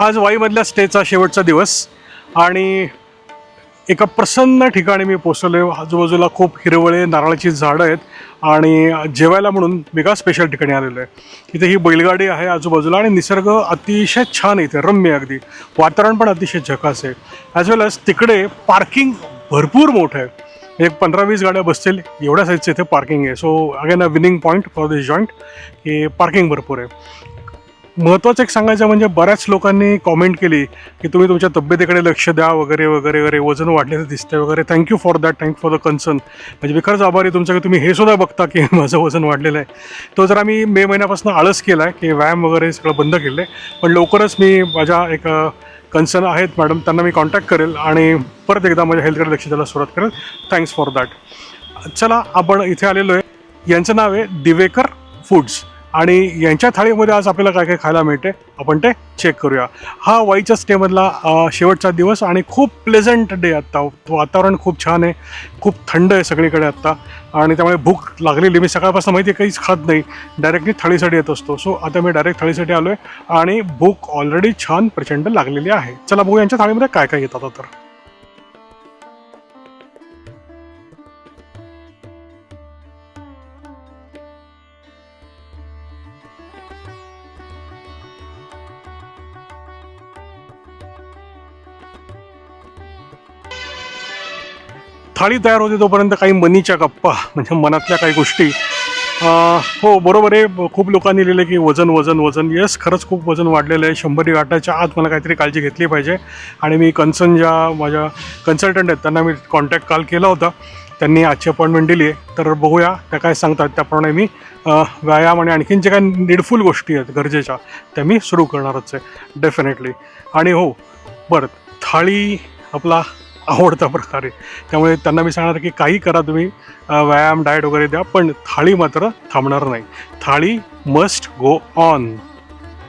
आज वाईमधल्या स्टेचा शेवटचा दिवस आणि एका प्रसन्न ठिकाणी मी पोचलो आहे आजूबाजूला खूप हिरवळे नारळाची झाडं आहेत आणि जेवायला म्हणून वेगळा स्पेशल ठिकाणी आलेलो आहे. इथे ही बैलगाडी आहे आजूबाजूला आणि निसर्ग अतिशय छान आहे इथे रम्य अगदी. वातावरण पण अतिशय झकास आहे. ॲज वेल एज तिकडे पार्किंग भरपूर मोठं आहे. एक पंधरा वीस गाड्या बसतील एवढ्या साईजचं इथे पार्किंग आहे. So again a winning point for this joint की पार्किंग भरपूर आहे. महत्त्वाचं एक सांगायचं म्हणजे बऱ्याच लोकांनी कॉमेंट केली की तुम्ही तुमच्या तब्येतीकडे लक्ष द्या वगैरे वगैरे वगैरे. वजन वाढलेलं दिसतंय वगैरे. Thank you for that thank for the concern म्हणजे मी खरंच आभारी तुमचं की तुम्ही हे सुद्धा बघता की माझं वजन वाढलेलं आहे. तो जरा आम्ही मे महिन्यापासून आळस केला आहे की व्यायाम वगैरे सगळं बंद केलं आहे पण लवकरच मी माझ्या एक कन्सर्न आहेत मॅडम त्यांना मी कॉन्टॅक्ट करेल आणि परत एकदा माझ्या हेल्थकडे लक्ष द्यायला सुरुवात करेल. थँक्स फॉर दॅट चला आपण इथे आलेलो आहे. यांचं नाव आहे दिवेकर फूड्स. आणि यांच्या थाळीमध्ये आज आपल्याला काय काय खायला मिळते आपण ते चेक करूया. हा वाईच्या स्टेमधला शेवटचा दिवस आणि खूप प्लेझंट डे आत्ता. वातावरण खूप छान आहे खूप थंड आहे सगळीकडे आत्ता. आणि त्यामुळे भूक लागलेली मी सकाळपासून माहिती काहीच खात नाही. डायरेक्टली थाळीसाठी येत असतो. सो आता मी डायरेक्ट थाळीसाठी आलो आहे आणि भूक ऑलरेडी छान प्रचंड लागलेली आहे. चला बघू यांच्या थाळीमध्ये काय काय येतात आता. तर थाळी तयार होते तोपर्यंत काही मनीच्या गप्पा म्हणजे मनातल्या काही गोष्टी. हो बरोबर आहे. खूप लोकांनी लिहिलं की वजन वजन वजन. येस खरंच खूप वजन वाढलेलं आहे. शंभरी गाठाच्या आत मला काहीतरी काळजी घेतली पाहिजे. आणि मी कन्सर्न ज्या माझ्या कन्सल्टंट आहेत त्यांना मी कॉन्टॅक्ट काल केला होता. त्यांनी आजची अपॉइंटमेंट दिली आहे. तर बघूया त्या काय सांगतात. त्याप्रमाणे मी व्यायाम आणि आणखीन जे काय निडफुल गोष्टी आहेत गरजेच्या त्या मी सुरू करणारच आहे. डेफिनेटली आणि हो बरं थाळी आपला आवडता प्रकार. आहे त्यामुळे त्यांना मी सांगणार की काही करा तुम्ही व्यायाम डाएट वगैरे द्या पण थाळी मात्र थांबणार नाही. थाळी मस्ट गो ऑन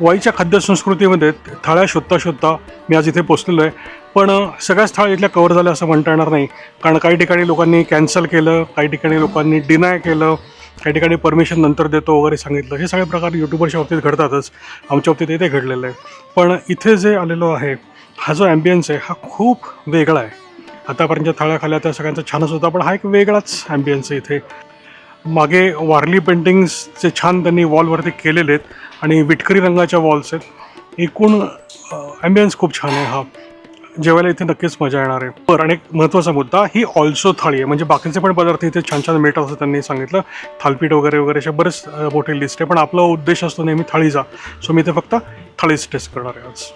वाईच्या खाद्यसंस्कृतीमध्ये थाळ्या शोधता शोधता मी आज इथे पोचलेलो आहे. पण सगळ्याच थाळ्या इथल्या कवर झाल्या असं म्हणता येणार नाही. कारण काही ठिकाणी लोकांनी कॅन्सल केलं काही ठिकाणी लोकांनी डिनाय केलं काही ठिकाणी परमिशन नंतर देतो वगैरे सांगितलं. हे सगळे प्रकार यूट्यूबरच्या बाबतीत घडतातच. आमच्या बाबतीत इथे घडलेलं आहे. पण इथे जे आलेलो आहे हा जो ॲम्बियन्स आहे हा खूप वेगळा आहे. आतापर्यंत थाळ्या खाल्या त्या सगळ्यांचा छानच होता पण हा एक वेगळाच ॲम्बियन्स आहे इथे. मागे वारली पेंटिंग्सचे छान त्यांनी वॉलवरती केलेले आहेत आणि विटकरी रंगाच्या वॉल्स आहेत. एकूण ॲम्बियन्स खूप छान आहे हा. जेवायला इथे नक्कीच मजा येणार आहे. बरं आणि एक महत्त्वाचा मुद्दा ही ऑल्सो थाळी आहे. म्हणजे बाकीचे पण पदार्थ इथे छान छान मिळतात असं त्यांनी सांगितलं. थालपीठ वगैरे वगैरे अशा बरेच मोठे मोठी लिस्ट आहे. पण आपला उद्देश असतो नेहमी थाळीचा. सो मी इथे फक्त थाळीच टेस्ट करणार आहे आज.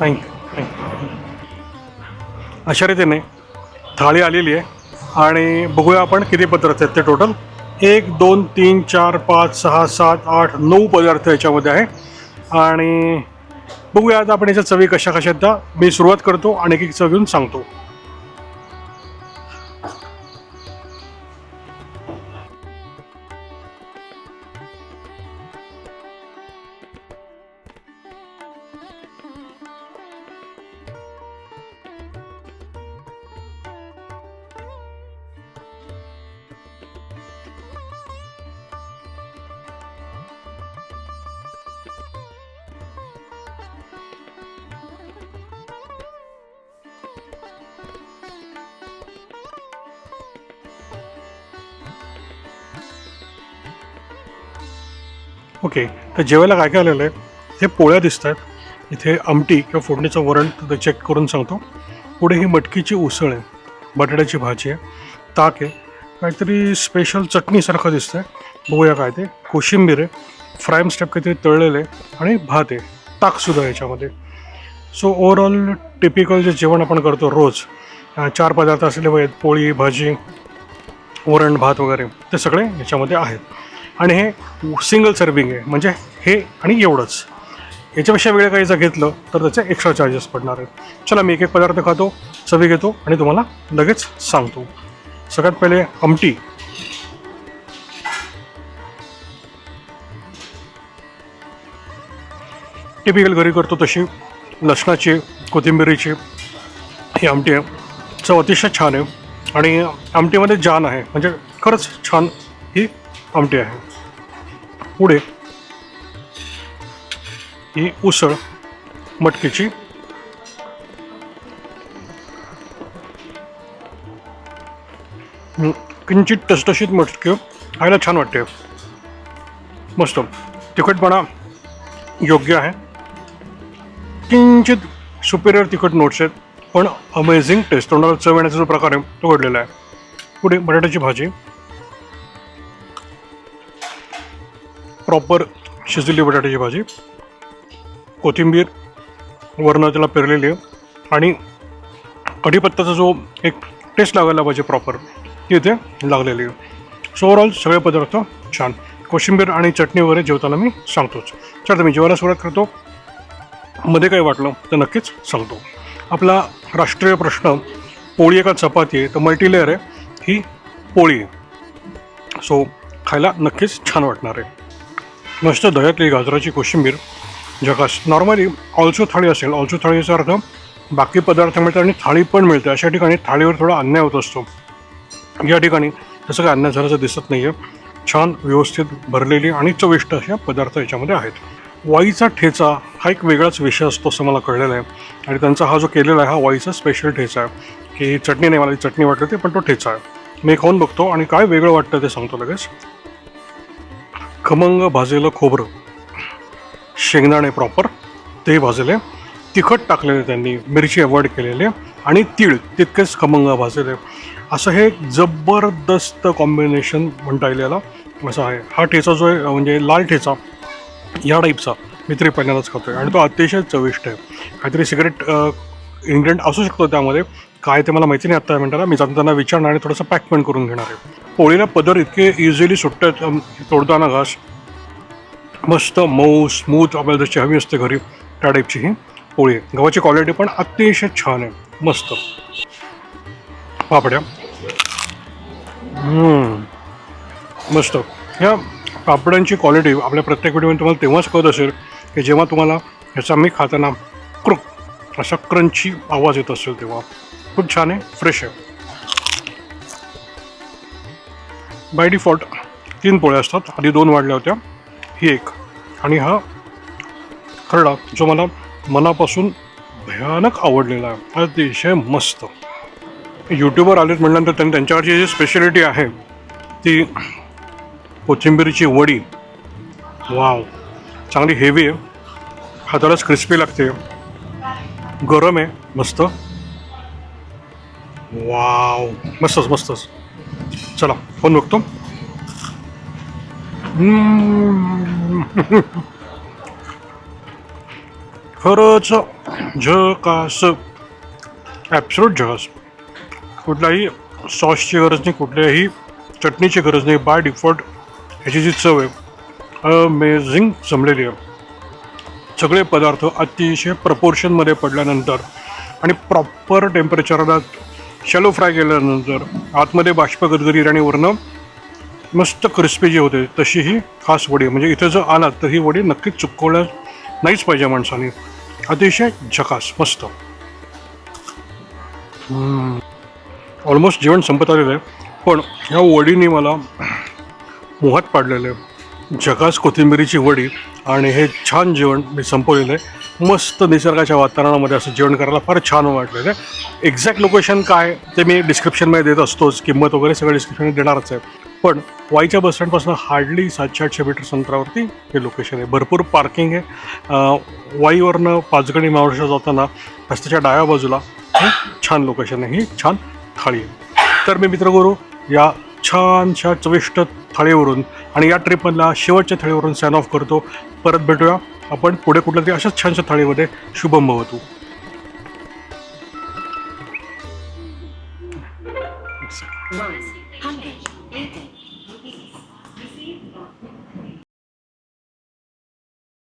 थँक्यू थँक्यू अशा रीतीने थाळी आलेली आहे. आणि बघूया आपण किती पदार्थ आहेत ते टोटल एक दोन तीन चार पाच सहा सात आठ नऊ पदार्थ याच्यामध्ये आहे. आणि बघूया आता आपण याच्या चवी कशा कशा आहेत त्या. मी सुरुवात करतो आणि एक एक चव घेऊन सांगतो. ओके तर जेवायला काय काय आलेलं आहे? हे पोळ्या दिसत आहेत इथे आमटी किंवा फोडणीचं वरण ते चेक करून सांगतो. पुढे ही मटकीची उसळ आहे. बटाट्याची भाजी आहे. ताक आहे. काहीतरी स्पेशल चटणीसारखं दिसतं आहे बघूया काय ते. कोशिंबीर आहे. फ्रायम स्टेप काहीतरी तळलेलं आहे आणि भात आहे. ताकसुद्धा याच्यामध्ये. सो ओवरऑल टिपिकल जे जेवण आपण करतो रोज चार पदार्थ असलेले आहेत पोळी भाजी वरण भात वगैरे ते सगळे याच्यामध्ये आहेत. आणि हे सिंगल सर्विंग आहे. म्हणजे हे आणि एवढंच. याच्यापेक्षा वेळ काही जर घेतलं तर त्याचे एक्स्ट्रा चार्जेस पडणार आहेत. चला मी एक एक पदार्थ खातो चवी घेतो आणि तुम्हाला लगेच सांगतो. सगळ्यात पहिले आमटी. टिपिकल घरी करतो तशी. लसणाची कोथिंबिरीची ही आमटी आहे. चव अतिशय छान आहे. आणि आमटीमध्ये जान आहे. म्हणजे खरंच छान आमटी आहे. पुढे ही उसळ मटकीची. किंचित टसटशीत मटकी खायला छान वाटते. मस्त. तिखटपणा योग्य आहे. किंचित सुपेरियर तिखट नोट्स आहेत पण अमेझिंग टेस्ट तोंडाला चव येण्याचा जो प्रकार आहे तो घडलेला आहे. पुढे बटाट्याची भाजी. प्रॉपर शिजलेली बटाट्याची भाजी. कोथिंबीर वरनं त्याला पेरलेली आहे. आणि कढीपत्त्याचा जो एक टेस्ट लागायला पाहिजे प्रॉपर ती इथे लागलेली आहे. सो ओवरऑल सगळे पदार्थ छान. कोशिंबीर आणि चटणी वगैरे जेवताना मी सांगतोच. चल तर मी जेवायला सुरुवात करतो. मध्ये काय वाटलं तर नक्कीच सांगतो. आपला राष्ट्रीय प्रश्न पोळी एका चपाती आहे तर मल्टीलेअर आहे ही पोळी. आहे सो खायला नक्कीच छान वाटणार आहे. मस्त दह्यातली गाजराची कोशिंबीर जगास नॉर्मली ऑल्सो थाळी असेल. ऑल्सो थाळीचा अर्थ बाकी पदार्थ मिळतात आणि थाळी पण मिळते. अशा ठिकाणी थाळीवर थोडा अन्याय होत असतो. या ठिकाणी तसं काय अन्याय झाल्याचं दिसत नाही आहे छान व्यवस्थित भरलेली आणि चविष्ट अशा पदार्थ याच्यामध्ये आहेत. वाईचा ठेचा हा एक वेगळाच विषय असतो असं मला कळलेलं आहे. आणि त्यांचा हा जो केलेला आहे हा वाईचा स्पेशल ठेचा आहे. की चटणी नाही मला ती चटणी वाटते पण तो ठेचा आहे. मी खाऊन बघतो आणि काय वेगळं वाटतं ते सांगतो लगेच. खमंग भाजलेलं खोबरं. शेंगदाणे प्रॉपर ते भाजले. तिखट टाकलेले त्यांनी मिरची अवॉइड केलेले. आणि तीळ तितकेच खमंग भाजलेले असं हे एक जबरदस्त कॉम्बिनेशन म्हणता येईल याला. असं आहे. हा ठेचा जो आहे म्हणजे लाल ठेचा या टाईपचा मी तरी पहिल्यांदाच आहे आणि तो अतिशय चविष्ट आहे. काहीतरी सिगरेट इन्ग्रेडियंट असू शकतो त्यामध्ये. काय ते मला माहिती नाही आत्ता या मी जाऊन त्यांना विचारणार आणि थोडंसं पॅक पण करून घेणार आहे. पोळीला पदर इतके इझिली सुटतात. तोडताना घास. मस्त मऊ स्मूथ आपल्याला जशी हवी असते घरी त्या टाईपची ही पोळी आहे. गव्हाची क्वालिटी पण अतिशय छान आहे. मस्त. पापड्या. मस्त. ह्या पापड्यांची क्वालिटी आपल्या प्रत्येक व्हिडिओमध्ये तुम्हाला तेव्हाच कळत असेल की जेव्हा तुम्हाला ह्याचा मी खाताना क्रुक असा क्रंची आवाज येत असेल तेव्हा. खूप छान आहे फ्रेश आहे. बाय डिफॉल्ट तीन पोळ्या असतात आधी दोन वाढल्या होत्या. ही एक. आणि हा खरडा जो मला मनापासून भयानक आवडलेला आहे. अतिशय मस्त. यूट्यूबवर आलेत म्हटल्यानंतर त्यांनी त्यांच्याकडची जी स्पेशालिटी आहे ती कोथिंबीरची वडी. वाव चांगली हेवी आहे. हातालाच क्रिस्पी लागते. गरम आहे मस्त. वाव. मस्तच मस्तच. चला फोन बघतो. खरंच झकास. ॲब्सोल्यूट झकास. कुठल्याही सॉसची गरज नाही कुठल्याही चटणीची गरज नाही. बाय डिफॉल्ट ह्याची जी चव आहे अमेझिंग जमलेली आहे. सगळे पदार्थ अतिशय प्रपोर्शनमध्ये पडल्यानंतर आणि प्रॉपर टेम्परेचरला शॅलो फ्राय केल्यानंतर आतमध्ये बाष्प गरगरीत आणि वरनं मस्त क्रिस्पी जी होते तशी ही खास वडी. म्हणजे इथे जर आलात तर ही वडी नक्कीच चुकवल्या नाहीच पाहिजे माणसाने. अतिशय झकास मस्त. ऑलमोस्ट जेवण संपत आलेलं आहे. पण ह्या वडीने मला मोहात पाडलेलं आहे. झकास कोथिंबिरीची वडी आणि हे छान जेवण मी संपवलेलं आहे. मस्त निसर्गाच्या वातावरणामध्ये असं जेवण करायला फार छान वाटलेलं आहे. एक्झॅक्ट लोकेशन काय ते मी डिस्क्रिप्शनमध्ये देत असतोच. किंमत वगैरे सगळं डिस्क्रिप्शन देणारच आहे. पण वाईच्या बसस्टँडपासून हार्डली सातशे आठशे मीटर अंतरावरती हे लोकेशन आहे. भरपूर पार्किंग आहे. वाईवरनं पाचगणी महाराष्ट्र जाताना रस्त्याच्या डाव्या बाजूला छान लोकेशन आहे. ही छान थाळी आहे. तर मी मित्रगुरू या छानशा चविष्ट थाळीवरून आणि या ट्रिपमधला शेवटच्या थाळीवरून सॅन ऑफ करतो. परत भेटूया. आपण पुढे कुठल्या तरी अशाच छानशा थाळीमध्ये शुभम भवतू